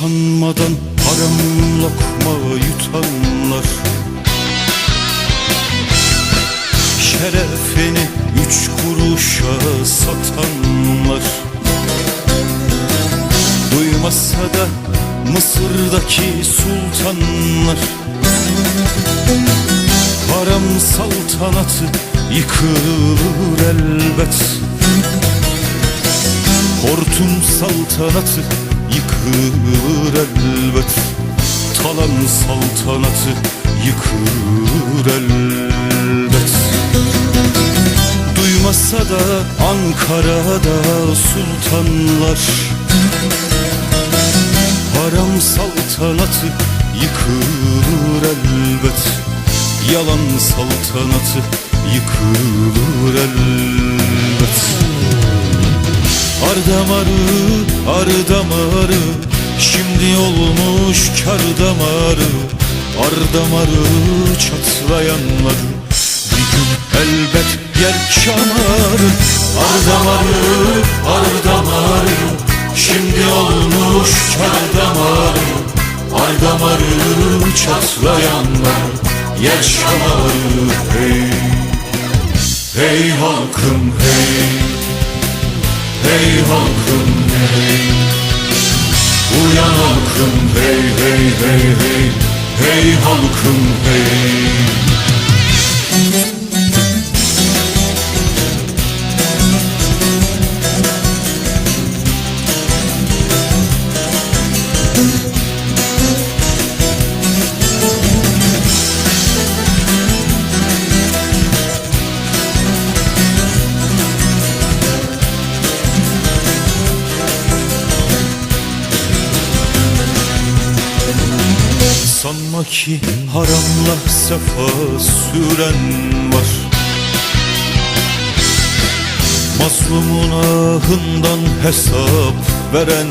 Çalışmadan haram lokma yutanlar. Şerefini üç kuruşa satanlar. Duymasa da Mısır'daki sultanlar. Haram saltanatı yıkılır elbet. Hortum saltanatı yıkılır elbet. Talan saltanatı yıkılır elbet. Duymasa da Ankara'da sultanlar. Haram saltanatı yıkılır elbet. Yalan saltanatı yıkılır elbet Ardamarı, ardamarı Şimdi olmuş kar damarı. Ardamarı çatlayanlar Bir gün elbet yer şamarı Ardamarı, ardamarı Şimdi olmuş kar damarı. Ardamarı çatlayanlar Yer şamarı hey Hey halkım hey Hey halkım hey Uyan halkım hey hey hey hey Hey halkım hey Sanma ki haramla sefa süren var. Mazlumun ahından hesap veren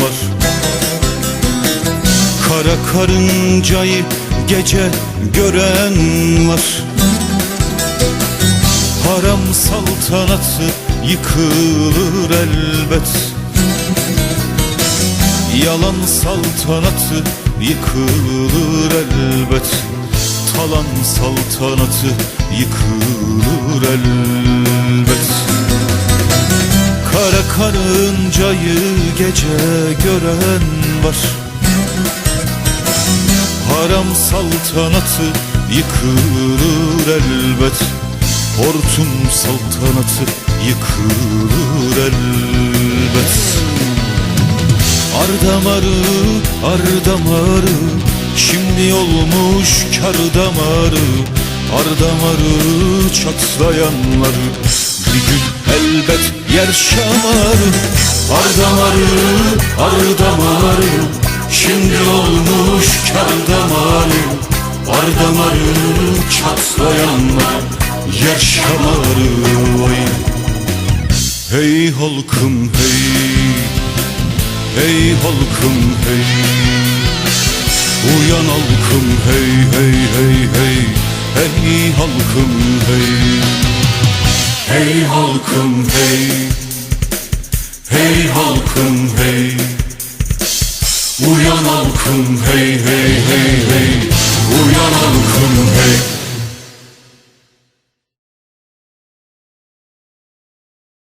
var. Kara karıncayı gece gören var. Haram saltanatı yıkılır elbet. Yalan saltanatı yıkılır elbet Talan saltanatı yıkılır elbet. Kara karıncayı gece gören var. Haram saltanatı yıkılır elbet. Hortum saltanatı yıkılır elbet Ardamarı, ardamarı Şimdi olmuş kar damarı. Ardamarı çatlayanları Bir gün elbet yer şamarı Ardamarı, ardamarı Şimdi olmuş kar damarı. Ardamarı çatlayanlar Yer şamarı oy. Hey halkım hey Hey halkım hey. Uyan halkım hey hey hey hey. Hey halkım hey. Hey halkım hey. Hey halkım hey. Uyan halkım hey hey hey hey. Uyan halkım hey